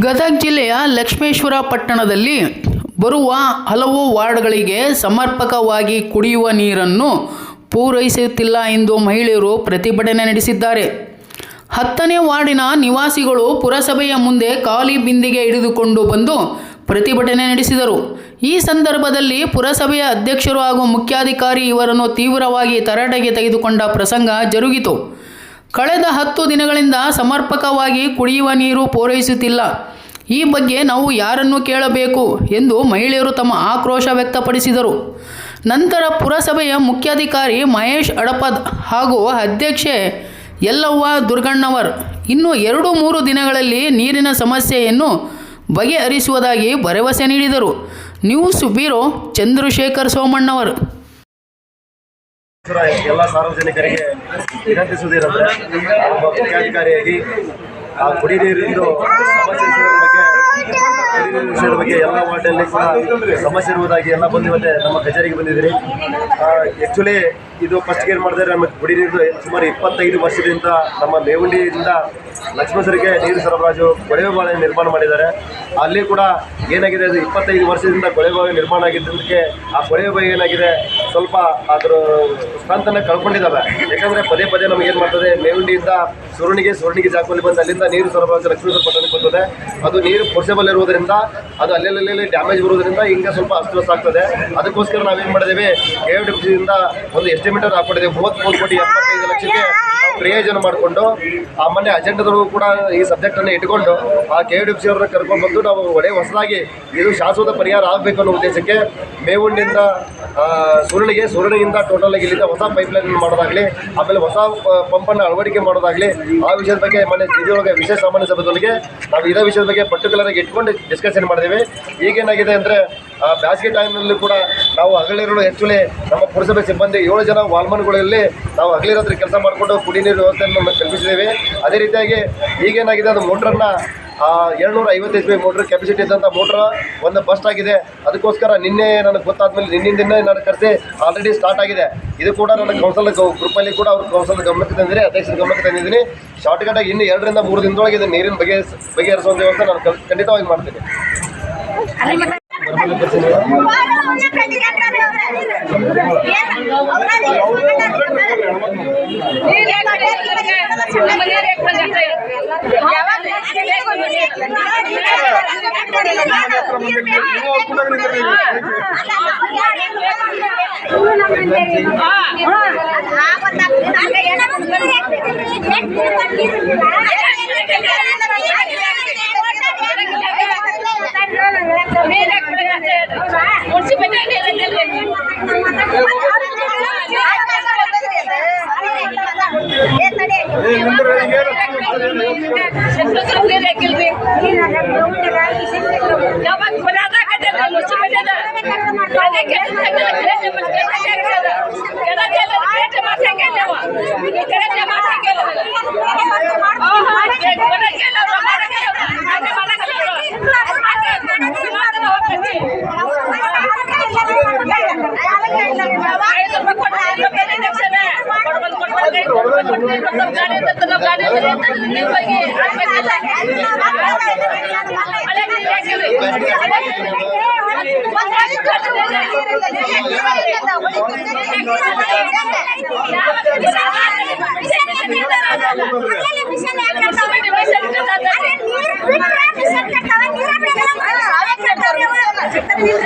ಗದಗ ಜಿಲ್ಲೆಯ ಲಕ್ಷ್ಮೇಶ್ವರ ಪಟ್ಟಣದಲ್ಲಿ ಬರುವ ಹಲವು ವಾರ್ಡ್ಗಳಿಗೆ ಸಮರ್ಪಕವಾಗಿ ಕುಡಿಯುವ ನೀರನ್ನು ಪೂರೈಸುತ್ತಿಲ್ಲ ಎಂದು ಮಹಿಳೆಯರು ಪ್ರತಿಭಟನೆ ನಡೆಸಿದ್ದಾರೆ. ಹತ್ತನೇ ವಾರ್ಡಿನ ನಿವಾಸಿಗಳು ಪುರಸಭೆಯ ಮುಂದೆ ಖಾಲಿ ಬಿಂದಿಗೆ ಹಿಡಿದುಕೊಂಡು ಬಂದು ಪ್ರತಿಭಟನೆ ನಡೆಸಿದರು. ಈ ಸಂದರ್ಭದಲ್ಲಿ ಪುರಸಭೆಯ ಅಧ್ಯಕ್ಷರು ಹಾಗೂ ಮುಖ್ಯಾಧಿಕಾರಿ ಇವರನ್ನು ತೀವ್ರವಾಗಿ ತರಾಟೆಗೆ ತೆಗೆದುಕೊಂಡ ಪ್ರಸಂಗ ಜರುಗಿತು. ಕಳೆದ ಹತ್ತು ದಿನಗಳಿಂದ ಸಮರ್ಪಕವಾಗಿ ಕುಡಿಯುವ ನೀರು ಪೂರೈಸುತ್ತಿಲ್ಲ. ಈ ಬಗ್ಗೆ ನಾವು ಯಾರನ್ನು ಕೇಳಬೇಕು ಎಂದು ಮಹಿಳೆಯರು ತಮ್ಮ ಆಕ್ರೋಶ ವ್ಯಕ್ತಪಡಿಸಿದರು. ನಂತರ ಪುರಸಭೆಯ ಮುಖ್ಯಾಧಿಕಾರಿ ಮಹೇಶ್ ಅಡಪದ್ ಹಾಗೂ ಅಧ್ಯಕ್ಷೆ ಯಲ್ಲವ್ವ ದುರ್ಗಣ್ಣವರ್ ಇನ್ನು ಎರಡು ಮೂರು ದಿನಗಳಲ್ಲಿ ನೀರಿನ ಸಮಸ್ಯೆಯನ್ನು ಬಗೆಹರಿಸುವುದಾಗಿ ಭರವಸೆ ನೀಡಿದರು. News bureau Chandrashekhar Somannavar. ಎಲ್ಲ ಸಾರ್ವಜನಿಕರಿಗೆ ವಿನಂತಿಸುವುದೇನೆಂದರೆ ಒಬ್ಬ ಮುಖ್ಯಾಧಿಕಾರಿಯಾಗಿ ಆ ಕುಡಿ ನೀರಿಂದು ಸಮಸ್ಯೆ ಬಗ್ಗೆ ವಿಷಯದ ಬಗ್ಗೆ ಎಲ್ಲ ವಾರ್ಡಲ್ಲಿ ಕೂಡ ಸಮಸ್ಯೆ ಇರುವುದಾಗಿ ಎಲ್ಲ ಬಂದು ಇವತ್ತೆ ನಮ್ಮ ಕಚೇರಿಗೆ ಬಂದಿದ್ದೀರಿ. ಆ್ಯಕ್ಚುಲಿ ಇದು ಫಸ್ಟ್ ಏನು ಮಾಡಿದ್ರೆ ನಮಗೆ ಕುಡಿ ಸುಮಾರು ಇಪ್ಪತ್ತೈದು ವರ್ಷದಿಂದ ನಮ್ಮ ಮೇವುಂಡಿಯಿಂದ ಲಕ್ಷ್ಮೇಶ್ವರಿಗೆ ನೀರು ಸರಬರಾಜು ಕೊಳವೆ ಬಾವಿ ನಿರ್ಮಾಣ ಮಾಡಿದ್ದಾರೆ. ಅಲ್ಲಿ ಕೂಡ ಏನಾಗಿದೆ ಅದು ಇಪ್ಪತ್ತೈದು ವರ್ಷದಿಂದ ಕೊಳವೆ ಬಾವಿ ನಿರ್ಮಾಣ ಆಗಿದ್ದಕ್ಕೆ ಆ ಕೊಳವೆ ಬಾವಿ ಏನಾಗಿದೆ ಸ್ವಲ್ಪ ಅದರ ಸ್ಥಾನ ಕಳ್ಕೊಂಡಿದ್ದಾವೆ. ಯಾಕಂದರೆ ಪದೇ ಪದೇ ನಮಗೆ ಏನು ಮಾಡ್ತದೆ, ಮೇವುಂಡಿಯಿಂದ ಸುರುಣಿಗೆ ಸುರುಣಿಗೆ ಜಾಗದಲ್ಲಿ ಬಂದು ಅಲ್ಲಿಂದ ನೀರು ಸರಬರಾಜು ಲಕ್ಷ್ಮೇಶ್ವರ ಪಟ್ಟಣಕ್ಕೆ ಬರ್ತದೆ ಅದು ನೀರು ಪೋರ್ಸೆಬಲ್ ಇರುವುದರಿಂದ ಅದು ಅಲ್ಲೆಲ್ಲಿ ಡ್ಯಾಮೇಜ್ ಬರೋದ್ರಿಂದ ಹಿಂಗೆ ಸ್ವಲ್ಪ ಅಸ್ತವ್ಯಸ್ತ ಆಗ್ತದೆ. ಅದಕ್ಕೋಸ್ಕರ ನಾವೇನು ಮಾಡಿದ್ದೇವೆ ಕೆ ಎಫ್ ಸಿಯಿಂದ ಒಂದು ಎಸ್ಟಿಮೇಟರ್ ಹಾಕ್ಕೊಂಡಿದ್ದೇವೆ ಮೂವತ್ತ್ಮೂರು ಕೋಟಿ ಎಪ್ಪತ್ತೈದು ಲಕ್ಷಕ್ಕೆ ಪ್ರಯೋಜನ ಮಾಡಿಕೊಂಡು, ಆ ಮೊನ್ನೆ ಅಜೆಂಡದವರು ಕೂಡ ಈ ಸಬ್ಜೆಕ್ಟನ್ನು ಇಟ್ಕೊಂಡು, ಆ ಕೆ ಡಿ ಸಿ ಅವ್ರನ್ನ ಕರ್ಕೊಂಡು ಬಂದು ನಾವು ಒಡೆ ಹೊಸದಾಗಿ ಇದು ಶಾಶ್ವತ ಪರಿಹಾರ ಆಗಬೇಕು ಅನ್ನೋ ಉದ್ದೇಶಕ್ಕೆ ಮೇವುಂಡಿಂದ ಸುರುಳಿಗೆ ಸುರುಳಿಯಿಂದ ಟೋಟಲ್ ಆಗಿ ಇಲ್ಲಿಂದ ಹೊಸ ಪೈಪ್ಲೈನ್ ಮಾಡೋದಾಗಲಿ, ಆಮೇಲೆ ಹೊಸ ಪಂಪನ್ನು ಅಳವಡಿಕೆ ಮಾಡೋದಾಗಲಿ, ಆ ವಿಷಯದ ಬಗ್ಗೆ ಮೊನ್ನೆ ಜಿಲ್ಲೆಯೊಳಗೆ ವಿಶೇಷ ಸಾಮಾನ್ಯ ಸಭೆದೊಳಗೆ ನಾವು ಇದೇ ವಿಷಯದ ಬಗ್ಗೆ ಪರ್ಟಿಕ್ಯುಲರ್ ಆಗಿ ಇಟ್ಕೊಂಡು ಡಿಸ್ಕಷನ್ ಮಾಡಿದ್ದೀವಿ. ಈಗೇನಾಗಿದೆ ಅಂದರೆ ಬೇಸಿಗೆ ಟೈಮ್ನಲ್ಲಿ ಕೂಡ ನಾವು ಹಗಲಿರೋ ಆ್ಯಕ್ಚುಲಿ ನಮ್ಮ ಪುರಸಭೆ ಸಿಬ್ಬಂದಿ ಏಳು ಜನ ವಾಲ್ಮನ್ಗಳಲ್ಲಿ ನಾವು ಹಗಲಿರೋದ್ರ ಕೆಲಸ ಮಾಡಿಕೊಂಡು ಕುಡಿ ನೀರು ವ್ಯವಸ್ಥೆಯನ್ನು ಕಲ್ಪಿಸಿದ್ದೇವೆ. ಅದೇ ರೀತಿಯಾಗಿ ಈಗೇನಾಗಿದೆ ಅದು ಮೋಟ್ರನ್ನು ಏಳ್ನೂರ ಐವತ್ತೈದು ಪಿ ಮೋಟ್ರ್ ಕೆಪಾಸಿಟಿ ಇದ್ದಂಥ ಮೋಟ್ರ್ ಒಂದು ಬಸ್ಟ್ ಆಗಿದೆ. ಅದಕ್ಕೋಸ್ಕರ ನಿನ್ನೆ ನನಗೆ ಗೊತ್ತಾದ್ಮೇಲೆ ನಿನ್ನಿಂದ ನಾನು ಕರೆಸಿ ಆಲ್ರೆಡಿ ಸ್ಟಾರ್ಟ್ ಆಗಿದೆ. ಇದು ಕೂಡ ನನ್ನ ಕೌನ್ಸಲ್ ಗ್ರೂಪಲ್ಲಿ ಕೂಡ ಅವ್ರ ಕೌನ್ಸಲ್ ಗಮನಕ್ಕೆ ತಂದಿದ್ದೀನಿ ಅಧ್ಯಕ್ಷರ ಗಮನಕ್ಕೆ ತಂದಿದ್ದೀನಿ. ಶಾರ್ಟ್ ಕಟ್ ಆಗಿ ಇನ್ನು ಎರಡರಿಂದ ಮೂರು ದಿನದೊಳಗೆ ಇದು ನೀರಿನ ಬಗೆ ಬಗೆಹರಿಸುವಂಥ ವ್ಯವಸ್ಥೆ ನಾನು ಖಂಡಿತವಾಗಿ ಮಾಡ್ತೀನಿ. முடிச்சு ओ हाँ, बड़े केलो, बड़े केलो, बड़े केलो।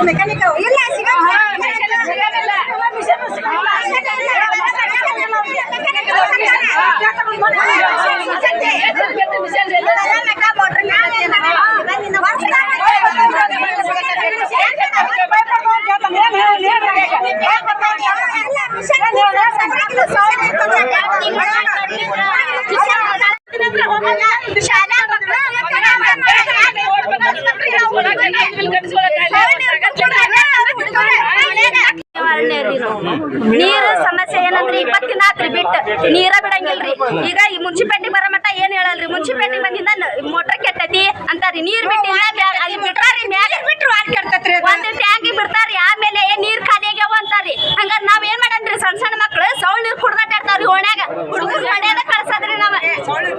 ಮೆಕ್ಯಾನಿಕ್ ನೀರು ಸಮಸ್ಯೆ ಏನಂದ್ರಿ ಇಪ್ಪತ್ತಿನಾತ್ರಿ ಬಿಟ್ಟು ನೀರ ಬಿಡಂಗಿಲ್ರಿ. ಈಗ ಈ ಮುನ್ಸಿಪಾಲ್ಟಿ ಬರೋ ಮಟ್ಟ ಏನ್ ಹೇಳಲ್ರಿ? ಮುನ್ಸಿಪಾಲ್ಟಿ ಬಂದಿಂದ ಮೋಟರ್ ಕೆಟ್ಟತಿ ಅಂತಾರಿ ನೀರ್ ಬಿಟ್ಟಿಲ್ಲ ಅಲ್ಲಿ ফাইনাল